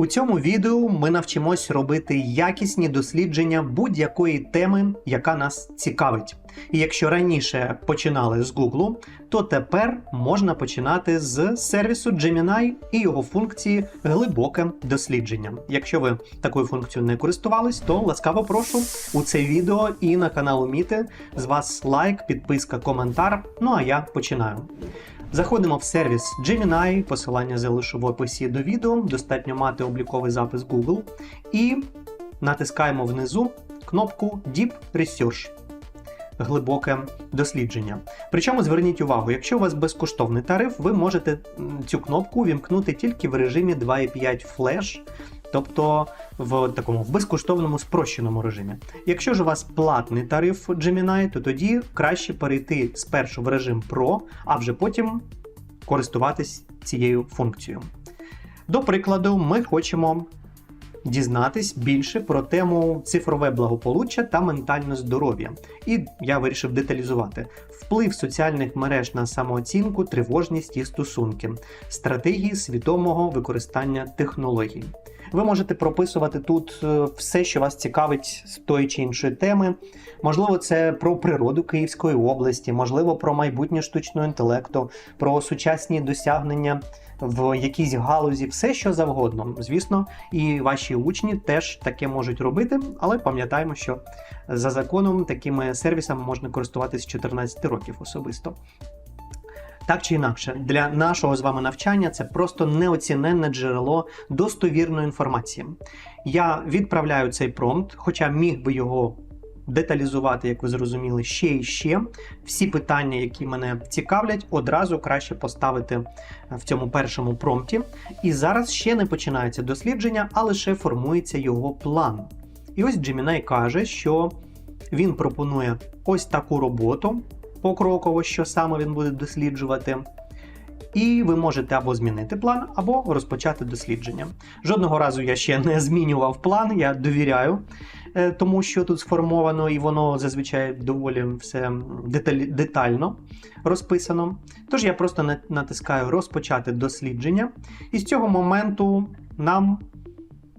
У цьому відео ми навчимось робити якісні дослідження будь-якої теми, яка нас цікавить. І якщо раніше починали з Google, то тепер можна починати з сервісу Gemini і його функції глибоке дослідження. Якщо ви такою функцією не користувались, то ласкаво прошу у це відео і на канал Уміти. З вас лайк, підписка, коментар. Ну а я починаю. Заходимо в сервіс Gemini, посилання залишу в описі до відео. Достатньо мати обліковий запис Google. І натискаємо внизу кнопку Deep Research. Глибоке дослідження. Причому зверніть увагу, якщо у вас безкоштовний тариф, ви можете цю кнопку вімкнути тільки в режимі 2.5 Flash, тобто в такому в безкоштовному спрощеному режимі. Якщо ж у вас платний тариф Gemini, то тоді краще перейти спершу в режим Pro, а вже потім користуватись цією функцією. До прикладу, ми хочемо дізнатись більше про тему цифрове благополуччя та ментальне здоров'я. І я вирішив деталізувати вплив соціальних мереж на самооцінку, тривожність і стосунки, стратегії свідомого використання технологій. Ви можете прописувати тут е, все, що вас цікавить з тої чи іншої теми. Можливо, це про природу Київської області, можливо, про майбутнє штучного інтелекту, про сучасні досягнення в якійсь галузі, все що завгодно. Звісно, і ваші учні теж таке можуть робити, але пам'ятаємо, що за законом такими сервісами можна користуватись з 14 років особисто. Так чи інакше, для нашого з вами навчання це просто неоціненне джерело достовірної інформації. Я відправляю цей промпт, хоча міг би його деталізувати, як ви зрозуміли, ще і ще. Всі питання, які мене цікавлять, одразу краще поставити в цьому першому промпті. І зараз ще не починається дослідження, а лише формується його план. І ось Gemini каже, що він пропонує ось таку роботу покроково, що саме він буде досліджувати. І ви можете або змінити план, або розпочати дослідження. Жодного разу я ще не змінював план, я довіряю е, тому, що тут сформовано, і воно зазвичай доволі все детально розписано. Тож я просто натискаю розпочати дослідження, і з цього моменту нам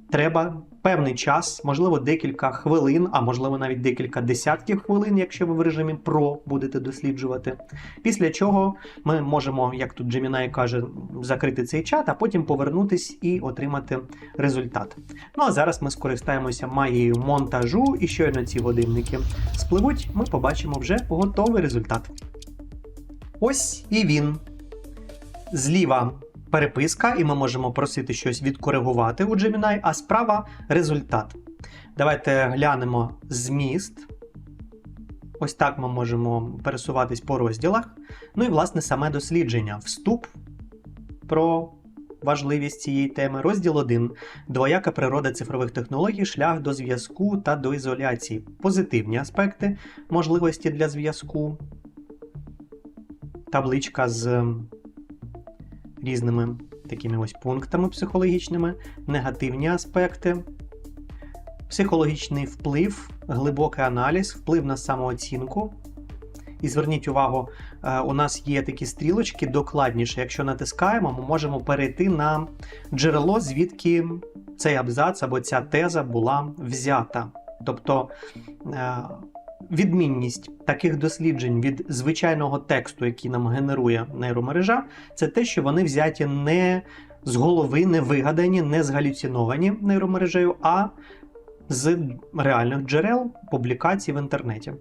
треба певний час, можливо, декілька хвилин, а можливо навіть декілька десятків хвилин, якщо ви в режимі Pro будете досліджувати. Після чого ми можемо, як тут Gemini каже, закрити цей чат, а потім повернутись і отримати результат. Ну а зараз ми скористаємося магією монтажу, і щойно ці годинники спливуть, ми побачимо вже готовий результат. Ось і він. Зліва переписка, і ми можемо просити щось відкоригувати у Gemini, а справа результат. Давайте глянемо зміст. Ось так ми можемо пересуватись по розділах. Ну і, власне, саме дослідження. Вступ про важливість цієї теми. Розділ 1. Двояка природа цифрових технологій, шлях до зв'язку та до ізоляції. Позитивні аспекти, можливості для зв'язку. Табличка з різними такими ось пунктами психологічними, негативні аспекти, психологічний вплив, глибокий аналіз, вплив на самооцінку. І зверніть увагу, е, у нас є такі стрілочки докладніше. Якщо натискаємо, ми можемо перейти на джерело, звідки цей абзац або ця теза була взята. Тобто е, відмінність таких досліджень від звичайного тексту, який нам генерує нейромережа, це те, що вони взяті не з голови, не вигадані, не згалюціновані нейромережею, а з реальних джерел публікацій в інтернеті.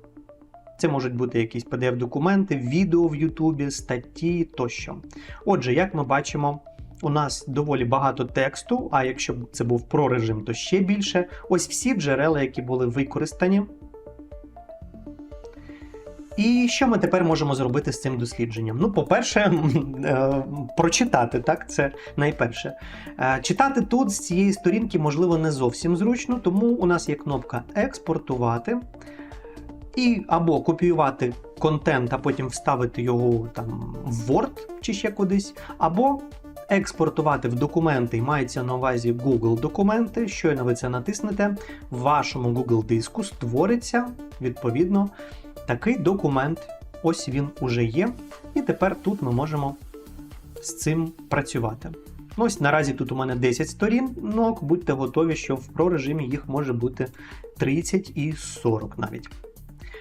Це можуть бути якісь PDF-документи, відео в Ютубі, статті тощо. Отже, як ми бачимо, у нас доволі багато тексту, а якщо б це був прорежим, то ще більше. Ось всі джерела, які були використані. І що ми тепер можемо зробити з цим дослідженням? Ну, по-перше, е, прочитати, так, це найперше. Е, Читати тут з цієї сторінки, можливо, не зовсім зручно, тому у нас є кнопка експортувати. І або копіювати контент, а потім вставити його там в Word чи ще кудись, або експортувати в документи, і мається на увазі Google документи. Щойно ви це натиснете, в вашому Google диску створиться відповідно такий документ. Ось він уже є. І тепер тут ми можемо з цим працювати. Ну, ось наразі тут у мене 10 сторінок, будьте готові, що в про режимі їх може бути 30 і 40 навіть.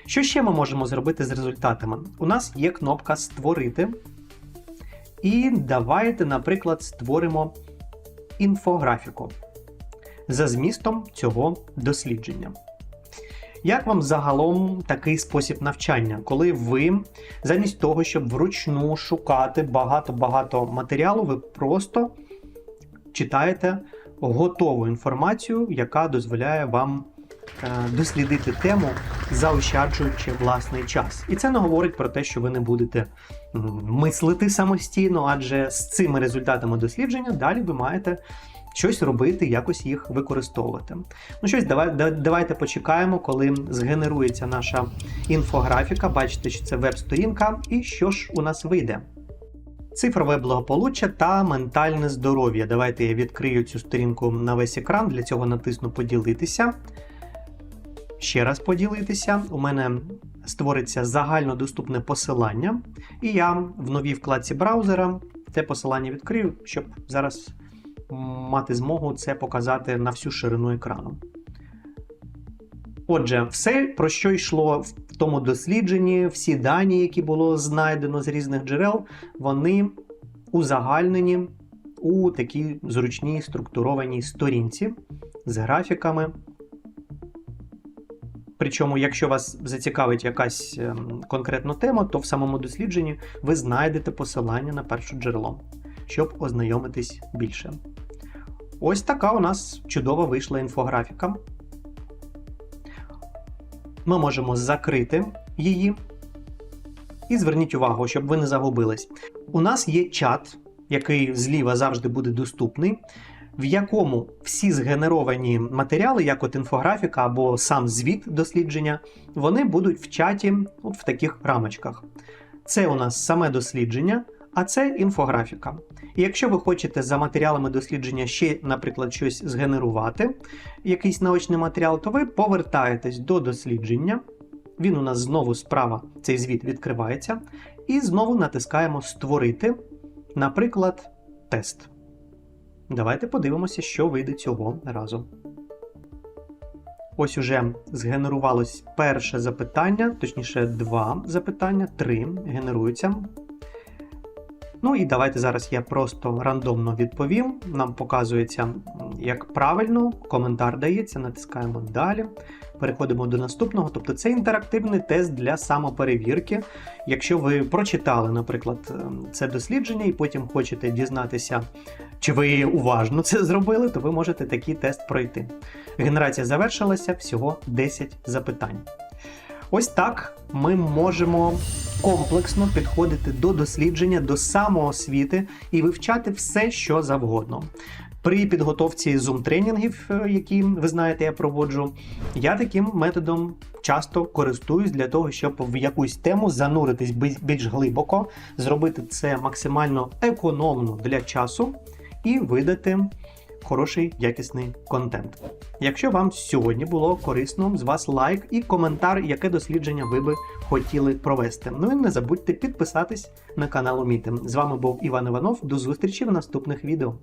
Що ще ми можемо зробити з результатами? У нас є кнопка Створити. І давайте, наприклад, створимо інфографіку за змістом цього дослідження. Як вам загалом такий спосіб навчання, коли ви замість того, щоб вручну шукати багато-багато матеріалу, ви просто читаєте готову інформацію, яка дозволяє вам е, дослідити тему, заощаджуючи власний час. І це не говорить про те, що ви не будете мислити самостійно, адже з цими результатами дослідження далі ви маєте щось робити, якось їх використовувати. Ну, щось, давай, давайте почекаємо, коли згенерується наша інфографіка. Бачите, що це веб-сторінка, і що ж у нас вийде. Цифрове благополуччя та ментальне здоров'я. Давайте я відкрию цю сторінку на весь екран. Для цього натисну поділитися. Ще раз поділитися. У мене створиться загальнодоступне посилання, і я в новій вкладці браузера це посилання відкрию, щоб зараз мати змогу це показати на всю ширину екрану. Отже, все, про що йшло в тому дослідженні, всі дані, які було знайдено з різних джерел, вони узагальнені у такій зручній структурованій сторінці з графіками. Причому, якщо вас зацікавить якась ем, конкретна тема, то в самому дослідженні ви знайдете посилання на перше джерело, щоб ознайомитись більше. Ось така у нас чудова вийшла інфографіка. Ми можемо закрити її. І зверніть увагу, щоб ви не загубились. У нас є чат, який зліва завжди буде доступний, в якому всі згенеровані матеріали, як от інфографіка або сам звіт дослідження, вони будуть в чаті от в таких рамочках. Це у нас саме дослідження, а це інфографіка. І якщо ви хочете за матеріалами дослідження ще, наприклад, щось згенерувати, якийсь наочний матеріал, то ви повертаєтесь до дослідження. Він у нас знову справа, цей звіт відкривається, і знову натискаємо Створити, наприклад, тест. Давайте подивимося, що вийде цього разу. Ось уже згенерувалось перше запитання, точніше, два запитання, три генеруються. Ну і давайте зараз я просто рандомно відповім. Нам показується, як правильно, коментар дається, натискаємо далі. Переходимо до наступного. Тобто це інтерактивний тест для самоперевірки. Якщо ви прочитали, наприклад, ем, це дослідження, і потім хочете дізнатися, чи ви уважно це зробили, то ви можете такий тест пройти. Генерація завершилася всього 10 запитань. Ось так ми можемо комплексно підходити до дослідження, до самоосвіти і вивчати все, що завгодно. При підготовці зум-тренінгів, е, які ви знаєте, я проводжу, я таким методом часто користуюсь для того, щоб в якусь тему зануритись бі- більш глибоко, зробити це максимально економно для часу і видати хороший якісний контент. Якщо вам сьогодні було корисно, з вас лайк і коментар, яке дослідження ви би хотіли провести. Ну і не забудьте підписатись на канал Уміти. З вами був Іван Іванов. До зустрічі в наступних відео.